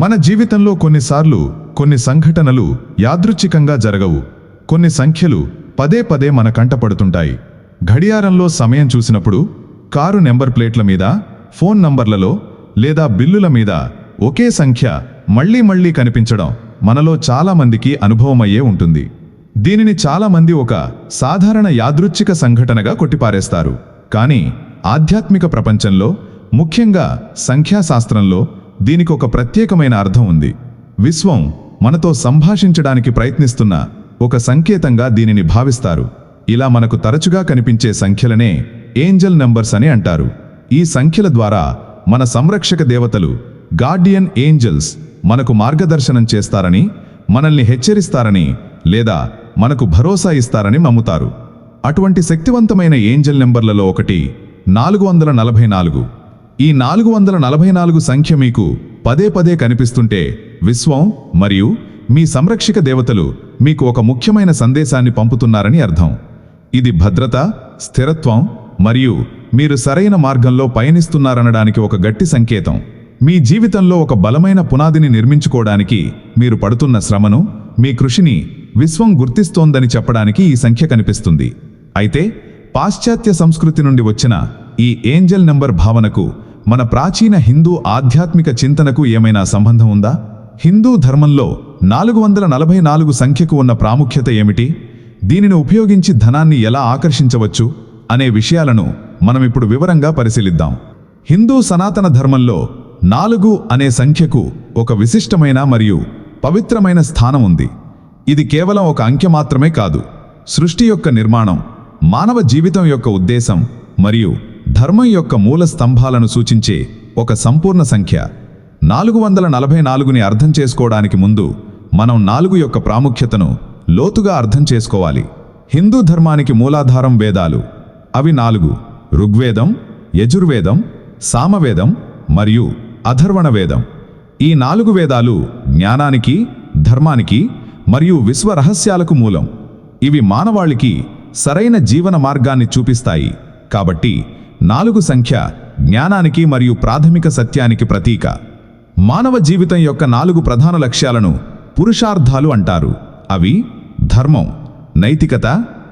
మన జీవితంలో కొన్నిసార్లు కొన్ని సంఘటనలు యాదృచ్ఛికంగా జరగవు. కొన్ని సంఖ్యలు పదే పదే మన కంటపడుతుంటాయి గడియారంలో సమయం చూసినప్పుడు కారు నెంబర్ ప్లేట్ల మీద ఫోన్ నంబర్లలో లేదా బిల్లుల మీద ఒకే సంఖ్య మళ్ళీ మళ్ళీ కనిపించడం మనలో చాలామందికి అనుభవమయ్యే ఉంటుంది. దీనిని చాలామంది ఒక సాధారణ యాదృచ్ఛిక సంఘటనగా కొట్టిపారేస్తారు. కానీ ఆధ్యాత్మిక ప్రపంచంలో ముఖ్యంగా సంఖ్యాశాస్త్రంలో దీనికి ఒక ప్రత్యేకమైన అర్థం ఉంది. విశ్వం మనతో సంభాషించడానికి ప్రయత్నిస్తున్న ఒక సంకేతంగా దీనిని భావిస్తారు. ఇలా మనకు తరచుగా కనిపించే సంఖ్యలనే ఏంజల్ నంబర్స్ అని అంటారు. ఈ సంఖ్యల ద్వారా మన సంరక్షక దేవతలు గార్డియన్ ఏంజల్స్ మనకు మార్గదర్శనం చేస్తారని మనల్ని హెచ్చరిస్తారని లేదా మనకు భరోసా ఇస్తారని నమ్ముతారు. అటువంటి శక్తివంతమైన ఏంజల్ నెంబర్లలో ఒకటి నాలుగు వందల నలభై నాలుగు. ఈ నాలుగు వందల నలభై నాలుగు సంఖ్య మీకు పదే పదే కనిపిస్తుంటే విశ్వం మరియు మీ సంరక్షక దేవతలు మీకు ఒక ముఖ్యమైన సందేశాన్ని పంపుతున్నారని అర్థం. ఇది భద్రత స్థిరత్వం మరియు మీరు సరైన మార్గంలో పయనిస్తున్నారనడానికి ఒక గట్టి సంకేతం. మీ జీవితంలో ఒక బలమైన పునాదిని నిర్మించుకోవడానికి మీరు పడుతున్న శ్రమను మీ కృషిని విశ్వం గుర్తిస్తోందని చెప్పడానికి ఈ సంఖ్య కనిపిస్తుంది. అయితే పాశ్చాత్య సంస్కృతి నుండి వచ్చిన ఈ ఏంజల్ నెంబర్ భావనకు మన ప్రాచీన హిందూ ఆధ్యాత్మిక చింతనకు ఏమైనా సంబంధం ఉందా? హిందూ ధర్మంలో నాలుగు వందల నలభై నాలుగు సంఖ్యకు ఉన్న ప్రాముఖ్యత ఏమిటి? దీనిని ఉపయోగించి ధనాన్ని ఎలా ఆకర్షించవచ్చు? అనే విషయాలను మనం ఇప్పుడు వివరంగా పరిశీలిద్దాం. హిందూ సనాతన ధర్మంలో నాలుగు అనే సంఖ్యకు ఒక విశిష్టమైన మరియు పవిత్రమైన స్థానం ఉంది. ఇది కేవలం ఒక అంకె మాత్రమే కాదు. సృష్టి యొక్క నిర్మాణం మానవ జీవితం యొక్క ఉద్దేశం మరియు ధర్మం యొక్క మూల స్తంభాలను సూచించే ఒక సంపూర్ణ సంఖ్య. నాలుగు వందల నలభై నాలుగుని అర్థం చేసుకోవడానికి ముందు మనం నాలుగు యొక్క ప్రాముఖ్యతను లోతుగా అర్థం చేసుకోవాలి. హిందూ ధర్మానికి మూలాధారం వేదాలు. అవి నాలుగు. ఋగ్వేదం యజుర్వేదం సామవేదం మరియు అధర్వణ వేదం. ఈ నాలుగు వేదాలు జ్ఞానానికి ధర్మానికి మరియు విశ్వ రహస్యాలకు మూలం. ఇవి మానవాళికి సరైన జీవన మార్గాన్ని చూపిస్తాయి. కాబట్టి నాలుగు సంఖ్య జ్ఞానానికి మరియు ప్రాథమిక సత్యానికి ప్రతీక. మానవ జీవితం యొక్క నాలుగు ప్రధాన లక్ష్యాలను పురుషార్థాలు అంటారు. అవి ధర్మం నైతికత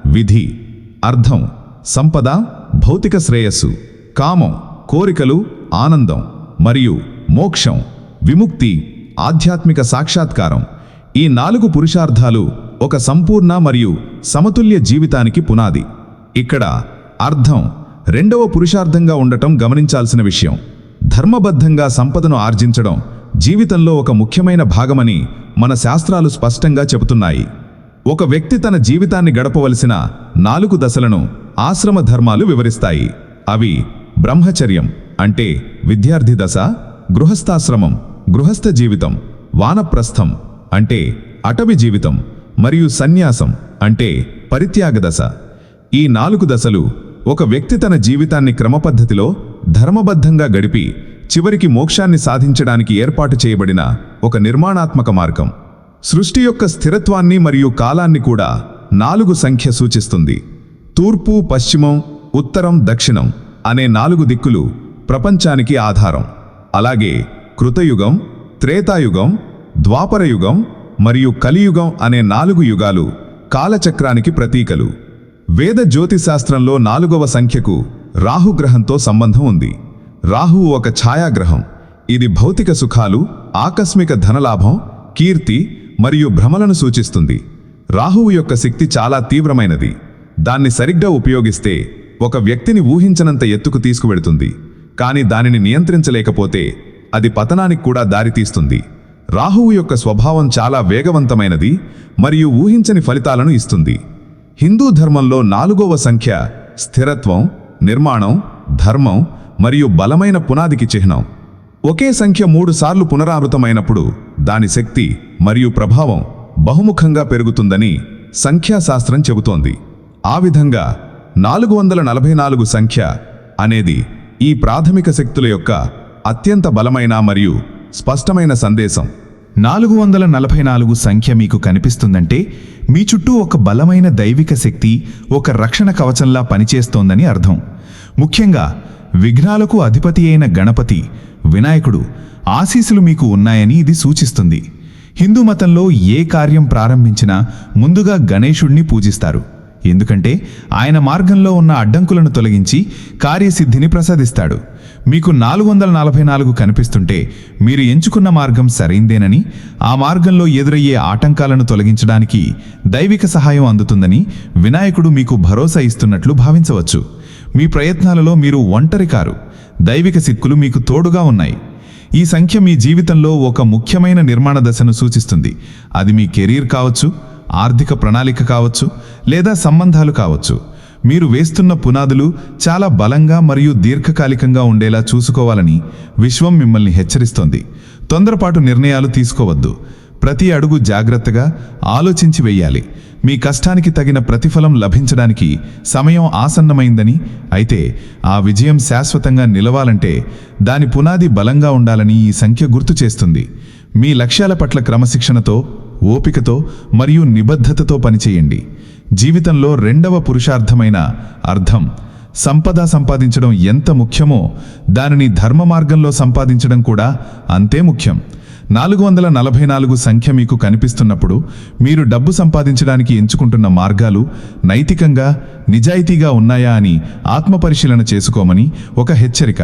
విధి అర్థం సంపద భౌతిక శ్రేయస్సు కామం కోరికలు ఆనందం మరియు మోక్షం విముక్తి ఆధ్యాత్మిక సాక్షాత్కారం. ఈ నాలుగు పురుషార్థాలు ఒక సంపూర్ణ మరియు సమతుల్య జీవితానికి పునాది. ఇక్కడ అర్థం రెండవ పురుషార్థంగా ఉండటం గమనించాల్సిన విషయం. ధర్మబద్ధంగా సంపదను ఆర్జించడం జీవితంలో ఒక ముఖ్యమైన భాగమని మన శాస్త్రాలు స్పష్టంగా చెబుతున్నాయి. ఒక వ్యక్తి తన జీవితాన్ని గడపవలసిన నాలుగు దశలను ఆశ్రమ ధర్మాలు వివరిస్తాయి. అవి బ్రహ్మచర్యం అంటే విద్యార్థి దశ గృహస్థాశ్రమం గృహస్థ జీవితం వానప్రస్థం అంటే అటవీ జీవితం మరియు సన్యాసం అంటే పరిత్యాగ దశ. ఈ నాలుగు దశలు ఒక వ్యక్తి తన జీవితాన్ని క్రమపద్ధతిలో ధర్మబద్ధంగా గడిపి చివరికి మోక్షాన్ని సాధించడానికి ఏర్పాటు చేయబడిన ఒక నిర్మాణాత్మక మార్గం. సృష్టి యొక్క స్థిరత్వాన్ని మరియు కాలాన్ని కూడా నాలుగు సంఖ్య సూచిస్తుంది. తూర్పు పశ్చిమం ఉత్తరం దక్షిణం అనే నాలుగు దిక్కులు ప్రపంచానికి ఆధారం. అలాగే కృతయుగం త్రేతాయుగం ద్వాపరయుగం మరియు కలియుగం అనే నాలుగు యుగాలు కాలచక్రానికి ప్రతీకలు. వేద జ్యోతిశాస్త్రంలో నాలుగవ సంఖ్యకు రాహుగ్రహంతో సంబంధం ఉంది. రాహువు ఒక ఛాయాగ్రహం. ఇది భౌతిక సుఖాలు ఆకస్మిక ధనలాభం కీర్తి మరియు భ్రమలను సూచిస్తుంది. రాహువు యొక్క శక్తి చాలా తీవ్రమైనది. దాన్ని సరిగ్గా ఉపయోగిస్తే ఒక వ్యక్తిని ఊహించనంత ఎత్తుకు తీసుకువెడుతుంది కానీ దానిని నియంత్రించలేకపోతే అది పతనానికి కూడా దారితీస్తుంది. రాహువు యొక్క స్వభావం చాలా వేగవంతమైనది మరియు ఊహించని ఫలితాలను ఇస్తుంది. హిందూ ధర్మంలో నాలుగవ సంఖ్య స్థిరత్వం నిర్మాణం ధర్మం మరియు బలమైన పునాదికి చిహ్నం. ఒకే సంఖ్య మూడుసార్లు పునరావృతమైనప్పుడు దాని శక్తి మరియు ప్రభావం బహుముఖంగా పెరుగుతుందని సంఖ్యాశాస్త్రం చెబుతోంది. ఆ విధంగా నాలుగు వందల నలభై నాలుగు సంఖ్య అనేది ఈ ప్రాథమిక శక్తుల యొక్క అత్యంత బలమైన మరియు స్పష్టమైన సందేశం. నాలుగు వందల నలభై నాలుగు సంఖ్య మీకు కనిపిస్తుందంటే మీ చుట్టూ ఒక బలమైన దైవిక శక్తి ఒక రక్షణ కవచంలా పనిచేస్తోందని అర్థం. ముఖ్యంగా విఘ్నాలకు అధిపతి అయిన గణపతి వినాయకుడు ఆశీస్సులు మీకు ఉన్నాయని ఇది సూచిస్తుంది. హిందూ మతంలో ఏ కార్యం ప్రారంభించినా ముందుగా గణేశుణ్ణి పూజిస్తారు. ఎందుకంటే ఆయన మార్గంలో ఉన్న అడ్డంకులను తొలగించి కార్యసిద్ధిని ప్రసాదిస్తాడు. మీకు నాలుగు వందల నలభై నాలుగు కనిపిస్తుంటే మీరు ఎంచుకున్న మార్గం సరైందేనని ఆ మార్గంలో ఎదురయ్యే ఆటంకాలను తొలగించడానికి దైవిక సహాయం అందుతుందని వినాయకుడు మీకు భరోసా ఇస్తున్నట్లు భావించవచ్చు. మీ ప్రయత్నాలలో మీరు ఒంటరి కారు. దైవిక సిక్కులు మీకు తోడుగా ఉన్నాయి. ఈ సంఖ్య మీ జీవితంలో ఒక ముఖ్యమైన నిర్మాణ దశను సూచిస్తుంది. అది మీ కెరీర్ కావచ్చు ఆర్థిక ప్రణాళిక కావచ్చు లేదా సంబంధాలు కావచ్చు. మీరు వేస్తున్న పునాదులు చాలా బలంగా మరియు దీర్ఘకాలికంగా ఉండేలా చూసుకోవాలని విశ్వం మిమ్మల్ని హెచ్చరిస్తోంది. తొందరపాటు నిర్ణయాలు తీసుకోవద్దు. ప్రతి అడుగు జాగ్రత్తగా ఆలోచించి వెయ్యాలి మీ కష్టానికి తగిన ప్రతిఫలం లభించడానికి సమయం ఆసన్నమైందని అయితే ఆ విజయం శాశ్వతంగా నిలవాలంటే దాని పునాది బలంగా ఉండాలని ఈ సంఖ్య గుర్తు చేస్తుంది. మీ లక్ష్యాల పట్ల క్రమశిక్షణతో ఓపికతో మరియు నిబద్ధతతో పనిచేయండి. జీవితంలో రెండవ పురుషార్థమైన అర్థం. సంపద సంపాదించడం ఎంత ముఖ్యమో దానిని ధర్మ మార్గంలో సంపాదించడం కూడా అంతే ముఖ్యం. నాలుగు వందల నలభై నాలుగు సంఖ్య మీకు కనిపిస్తున్నప్పుడు మీరు డబ్బు సంపాదించడానికి ఎంచుకుంటున్న మార్గాలు నైతికంగా నిజాయితీగా ఉన్నాయా అని ఆత్మపరిశీలన చేసుకోమని ఒక హెచ్చరిక.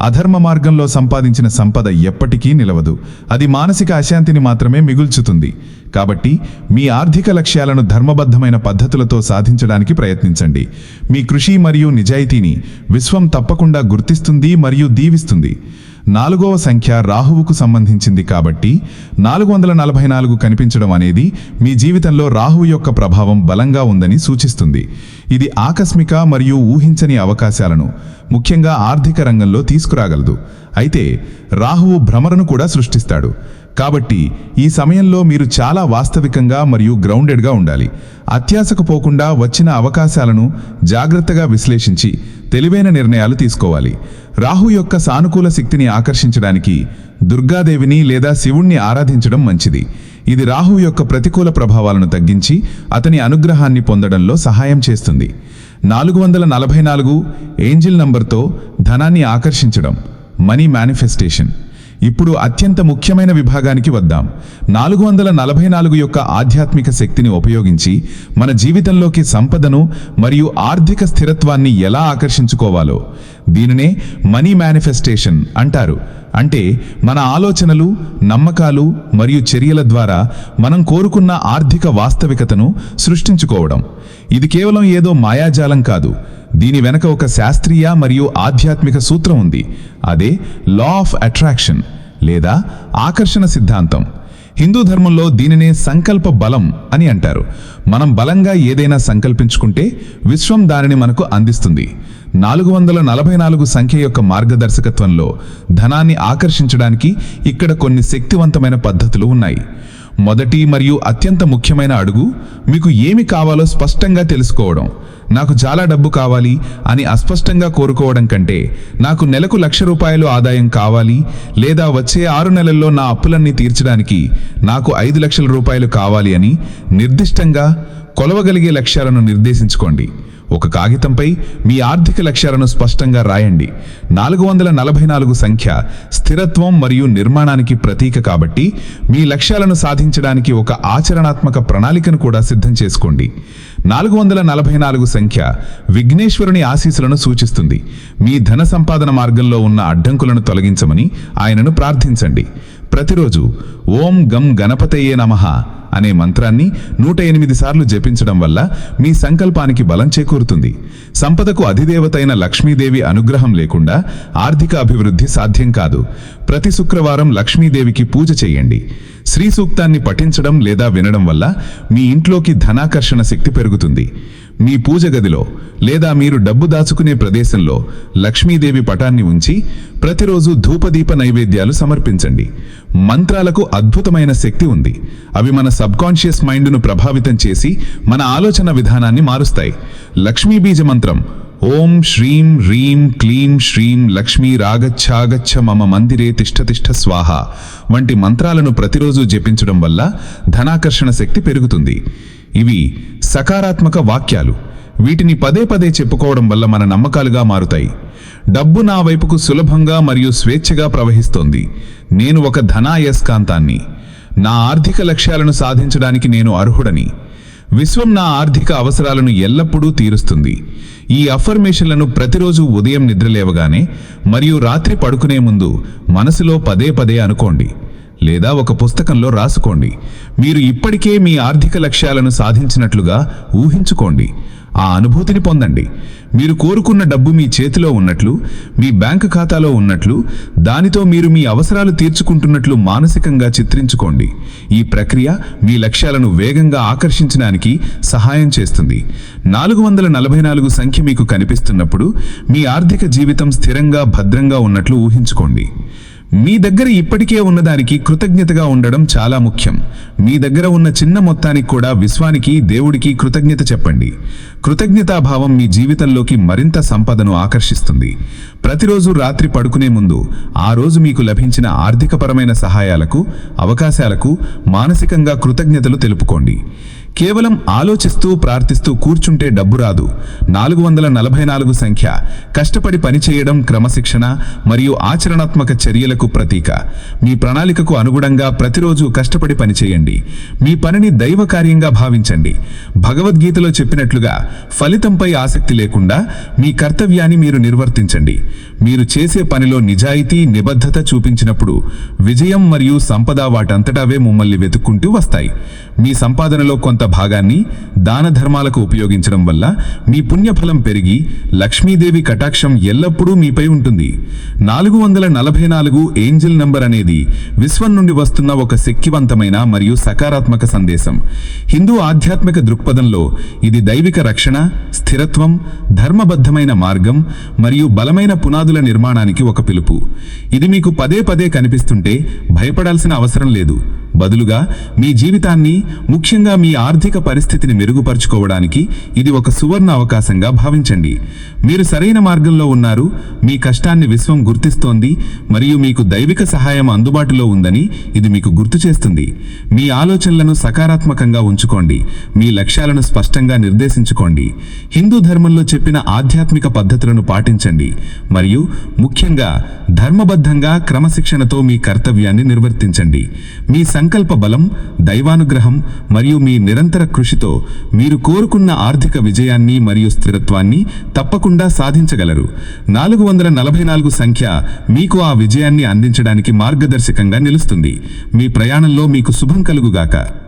అధర్మ మార్గంలో సంపాదించిన సంపద ఎప్పటికీ నిలవదు. అది మానసిక అశాంతిని మాత్రమే మిగుల్చుతుంది. కాబట్టి మీ ఆర్థిక లక్ష్యాలను ధర్మబద్ధమైన పద్ధతులతో సాధించడానికి ప్రయత్నించండి. మీ కృషి మరియు నిజాయితీని విశ్వం తప్పకుండా గుర్తిస్తుంది మరియు దీవిస్తుంది. నాలుగవ సంఖ్య రాహువుకు సంబంధించింది కాబట్టి నాలుగు వందల నలభై నాలుగు కనిపించడం అనేది మీ జీవితంలో రాహువు యొక్క ప్రభావం బలంగా ఉందని సూచిస్తుంది. ఇది ఆకస్మిక మరియు ఊహించని అవకాశాలను ముఖ్యంగా ఆర్థిక రంగంలో తీసుకురాగలదు. అయితే రాహువు భ్రమరను కూడా సృష్టిస్తాడు. కాబట్టి ఈ సమయంలో మీరు చాలా వాస్తవికంగా మరియు గ్రౌండెడ్గా ఉండాలి. అత్యాశకు పోకుండా వచ్చిన అవకాశాలను జాగ్రత్తగా విశ్లేషించి తెలివైన నిర్ణయాలు తీసుకోవాలి. రాహు యొక్క సానుకూల శక్తిని ఆకర్షించడానికి దుర్గాదేవిని లేదా శివుణ్ణి ఆరాధించడం మంచిది. ఇది రాహు యొక్క ప్రతికూల ప్రభావాలను తగ్గించి అతని అనుగ్రహాన్ని పొందడంలో సహాయం చేస్తుంది. నాలుగు వందల నలభై నాలుగు ఏంజిల్ నంబర్తో ధనాన్ని ఆకర్షించడం మనీ మేనిఫెస్టేషన్. ఇప్పుడు అత్యంత ముఖ్యమైన విభాగానికి వద్దాం. నాలుగు వందల నలభై నాలుగు యొక్క ఆధ్యాత్మిక శక్తిని ఉపయోగించి మన జీవితంలోకి సంపదను మరియు ఆర్థిక స్థిరత్వాన్ని ఎలా ఆకర్షించుకోవాలో. దీనినే మనీ మేనిఫెస్టేషన్ అంటారు. అంటే మన ఆలోచనలు నమ్మకాలు మరియు చర్యల ద్వారా మనం కోరుకున్న ఆర్థిక వాస్తవికతను సృష్టించుకోవడం. ఇది కేవలం ఏదో మాయాజాలం కాదు. దీని వెనక ఒక శాస్త్రీయ మరియు ఆధ్యాత్మిక సూత్రం ఉంది. అదే లా ఆఫ్ అట్రాక్షన్ లేదా ఆకర్షణ సిద్ధాంతం. హిందూ ధర్మంలో దీనినే సంకల్ప బలం అని అంటారు. మనం బలంగా ఏదైనా సంకల్పించుకుంటే విశ్వం దానిని మనకు అందిస్తుంది. నాలుగు వందల నలభై నాలుగు సంఖ్య యొక్క మార్గదర్శకత్వంలో ధనాన్ని ఆకర్షించడానికి ఇక్కడ కొన్ని శక్తివంతమైన పద్ధతులు ఉన్నాయి. మొదటి మరియు అత్యంత ముఖ్యమైన అడుగు మీకు ఏమి కావాలో స్పష్టంగా తెలుసుకోవడం. నాకు చాలా డబ్బు కావాలి అని అస్పష్టంగా కోరుకోవడం కంటే నాకు నెలకు లక్ష రూపాయలు ఆదాయం కావాలి లేదా వచ్చే ఆరు నెలల్లో నా అప్పులన్నీ తీర్చడానికి నాకు ఐదు లక్షల రూపాయలు కావాలి అని నిర్దిష్టంగా కొలవగలిగే లక్ష్యాలను నిర్దేశించుకోండి. ఒక కాగితంపై మీ ఆర్థిక లక్ష్యాలను స్పష్టంగా రాయండి. నాలుగు వందల నలభై నాలుగు సంఖ్య స్థిరత్వం మరియు నిర్మాణానికి ప్రతీక కాబట్టి మీ లక్ష్యాలను సాధించడానికి ఒక ఆచరణాత్మక ప్రణాళికను కూడా సిద్ధం చేసుకోండి. నాలుగు వందల నలభై నాలుగు సంఖ్య విఘ్నేశ్వరుని ఆశీస్సులను సూచిస్తుంది. మీ ధన సంపాదన మార్గంలో ఉన్న అడ్డంకులను తొలగించమని ఆయనను ప్రార్థించండి. ప్రతిరోజు ఓం గం గణపతయే నమః అనే మంత్రాన్ని నూట ఎనిమిది సార్లు జపించడం వల్ల మీ సంకల్పానికి బలం చేకూరుతుంది. సంపదకు అధిదేవతైన లక్ష్మీదేవి అనుగ్రహం లేకుండా ఆర్థిక అభివృద్ధి సాధ్యం కాదు. ప్రతి శుక్రవారం లక్ష్మీదేవికి పూజ చేయండి. శ్రీ సూక్తాన్ని పఠించడం లేదా వినడం వల్ల మీ ఇంట్లోకి ధనాకర్షణ శక్తి పెరుగుతుంది. మీ పూజ గదిలో లేదా మీరు డబ్బు దాచుకునే ప్రదేశంలో లక్ష్మీదేవి పటాన్ని ఉంచి ప్రతిరోజు ధూపదీప నైవేద్యాలు సమర్పించండి. మంత్రాలకు అద్భుతమైన శక్తి ఉంది. అవి మన సబ్కాన్షియస్ మైండ్ను ప్రభావితం చేసి మన ఆలోచన విధానాన్ని మారుస్తాయి. లక్ష్మీ బీజ మంత్రం ఓం శ్రీం హ్రీం క్లీం శ్రీం లక్ష్మీ రాగచ్ఛాగచ్చ మమ మందిరే తిష్ట తిష్ట స్వాహ వంటి మంత్రాలను ప్రతిరోజు జపించడం వల్ల ధనాకర్షణ శక్తి పెరుగుతుంది. ఇవి సకారాత్మక వాక్యాలు. వీటిని పదే పదే చెప్పుకోవడం వల్ల మన నమ్మకాలుగా మారుతాయి. డబ్బు నా వైపుకు సులభంగా మరియు స్వేచ్ఛగా ప్రవహిస్తోంది. నేను ఒక ధనాయస్కాంతాన్ని. నా ఆర్థిక లక్ష్యాలను సాధించడానికి నేను అర్హుడని. విశ్వం నా ఆర్థిక అవసరాలను ఎల్లప్పుడూ తీరుస్తుంది. ఈ అఫర్మేషన్లను ప్రతిరోజు ఉదయం నిద్రలేవగానే మరియు రాత్రి పడుకునే ముందు మనసులో పదే పదే అనుకోండి. లేదా ఒక పుస్తకంలో రాసుకోండి. మీరు ఇప్పటికే మీ ఆర్థిక లక్ష్యాలను సాధించినట్లుగా ఊహించుకోండి. ఆ అనుభూతిని పొందండి. మీరు కోరుకున్న డబ్బు మీ చేతిలో ఉన్నట్లు మీ బ్యాంకు ఖాతాలో ఉన్నట్లు దానితో మీరు మీ అవసరాలు తీర్చుకుంటున్నట్లు మానసికంగా చిత్రించుకోండి. ఈ ప్రక్రియ మీ లక్ష్యాలను వేగంగా ఆకర్షించడానికి సహాయం చేస్తుంది. నాలుగు వందల నలభై నాలుగు సంఖ్య మీకు కనిపిస్తున్నప్పుడు మీ ఆర్థిక జీవితం స్థిరంగా భద్రంగా ఉన్నట్లు ఊహించుకోండి. మీ దగ్గర ఇప్పటికే ఉన్నదానికి కృతజ్ఞతగా ఉండడం చాలా ముఖ్యం. మీ దగ్గర ఉన్న చిన్న మొత్తానికి కూడా విశ్వానికి దేవుడికి కృతజ్ఞత చెప్పండి. కృతజ్ఞతాభావం మీ జీవితంలోకి మరింత సంపదను ఆకర్షిస్తుంది. ప్రతిరోజు రాత్రి పడుకునే ముందు ఆ రోజు మీకు లభించిన ఆర్థికపరమైన సహాయాలకు అవకాశాలకు మానసికంగా కృతజ్ఞతలు తెలుపుకోండి. కేవలం ఆలోచిస్తూ ప్రార్థిస్తూ కూర్చుంటే డబ్బు రాదు. నాలుగు వందల నలభై నాలుగు సంఖ్య. కష్టపడి పనిచేయడం క్రమశిక్షణ మరియు ఆచరణాత్మక చర్యలకు ప్రతీక. మీ ప్రణాళికకు అనుగుణంగా ప్రతిరోజు కష్టపడి పనిచేయండి మీ పనిని దైవ కార్యంగా భావించండి. భగవద్గీతలో చెప్పినట్లుగా ఫలితంపై ఆసక్తి లేకుండా మీ కర్తవ్యాన్ని మీరు నిర్వర్తించండి. మీరు చేసే పనిలో నిజాయితీ నిబద్ధత చూపించినప్పుడు విజయం మరియు సంపద వాటంతటావే మిమ్మల్ని వెతుక్కుంటూ వస్తాయి. మీ సంపాదనలో కొంత భాగాన్ని దాన ధర్మాలకు ఉపయోగించడం వల్ల మీ పుణ్యఫలం పెరిగి లక్ష్మీదేవి కటాక్షం ఎల్లప్పుడూ మీపై ఉంటుంది. నాలుగు వందల నలభై నాలుగు ఏంజిల్ నంబర్ అనేది విశ్వం నుండి వస్తున్న ఒక శక్తివంతమైన మరియు సకారాత్మక సందేశం. హిందూ ఆధ్యాత్మిక దృక్పథంలో ఇది దైవిక రక్షణ స్థిరత్వం ధర్మబద్ధమైన మార్గం మరియు బలమైన పునాదుల నిర్మాణానికి ఒక పిలుపు. ఇది మీకు పదే పదే కనిపిస్తుంటే భయపడాల్సిన అవసరం లేదు. బదులుగా మీ జీవితాన్ని ముఖ్యంగా మీ ఆర్థిక పరిస్థితిని మెరుగుపరుచుకోవడానికి ఇది ఒక సువర్ణ అవకాశంగా భావించండి. మీరు సరైన మార్గంలో ఉన్నారు మీ కష్టాన్ని విశ్వం గుర్తిస్తోంది మరియు మీకు దైవిక సహాయం అందుబాటులో ఉందని ఇది మీకు గుర్తు చేస్తుంది. మీ ఆలోచనలను సకారాత్మకంగా ఉంచుకోండి మీ లక్ష్యాలను స్పష్టంగా నిర్దేశించుకోండి. హిందూ ధర్మంలో చెప్పిన ఆధ్యాత్మిక పద్ధతులను పాటించండి మరియు ముఖ్యంగా ధర్మబద్ధంగా క్రమశిక్షణతో మీ కర్తవ్యాన్ని నిర్వర్తించండి. మీ సంకల్ప బలం దైవానుగ్రహం మరియు మీ నిరంతర కృషితో మీరు కోరుకున్న ఆర్థిక విజయాన్ని మరియు స్థిరత్వాన్ని తప్పకుండా సాధించగలరు. నాలుగు వందల నలభై నాలుగు సంఖ్య మీకు ఆ విజయాన్ని అందించడానికి మార్గదర్శకంగా నిలుస్తుంది. మీ ప్రయాణంలో మీకు శుభం కలుగుగాక.